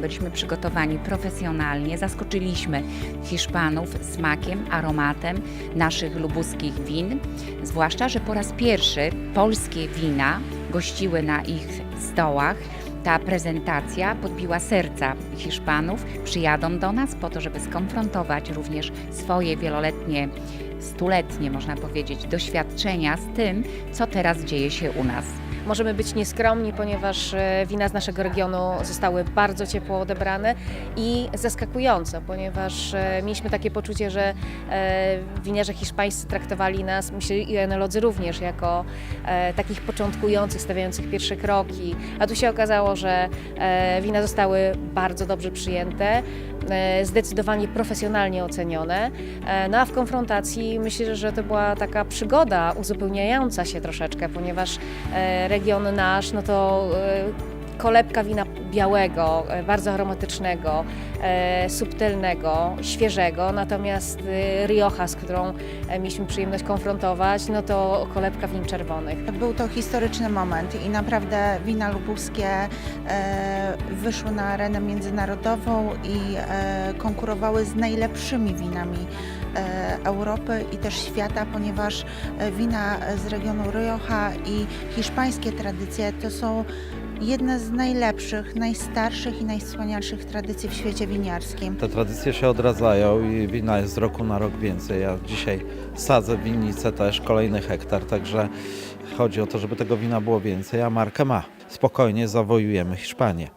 Byliśmy przygotowani profesjonalnie, zaskoczyliśmy Hiszpanów smakiem, aromatem naszych lubuskich win, zwłaszcza, że po raz pierwszy polskie wina gościły na ich stołach. Ta prezentacja podbiła serca Hiszpanów. Przyjadą do nas po to, żeby skonfrontować również swoje wieloletnie, stuletnie, można powiedzieć, doświadczenia z tym, co teraz dzieje się u nas. Możemy być nieskromni, ponieważ e, wina z naszego regionu zostały bardzo ciepło odebrane i zaskakująco, ponieważ e, mieliśmy takie poczucie, że e, winiarze hiszpańscy traktowali nas, myślę i enolodzy również, jako takich początkujących, stawiających pierwsze kroki. A tu się okazało, że wina zostały bardzo dobrze przyjęte, zdecydowanie profesjonalnie ocenione. No a w konfrontacji myślę, że to była taka przygoda uzupełniająca się troszeczkę, ponieważ region nasz, no to e, kolebka wina białego, e, bardzo aromatycznego, e, subtelnego, świeżego, natomiast Rioja, z którą mieliśmy przyjemność konfrontować, no to kolebka win czerwonych. Był to historyczny moment i naprawdę wina lubuskie wyszły na arenę międzynarodową i konkurowały z najlepszymi winami Europy i też świata, ponieważ e, wina z regionu Rioja i hiszpańskie tradycje to są jedne z najlepszych, najstarszych i najwspanialszych tradycji w świecie winiarskim. Te tradycje się odradzają i wina jest z roku na rok więcej. Ja dzisiaj sadzę winnicę też, kolejny hektar, także chodzi o to, żeby tego wina było więcej, a markę ma. Spokojnie zawojujemy Hiszpanię.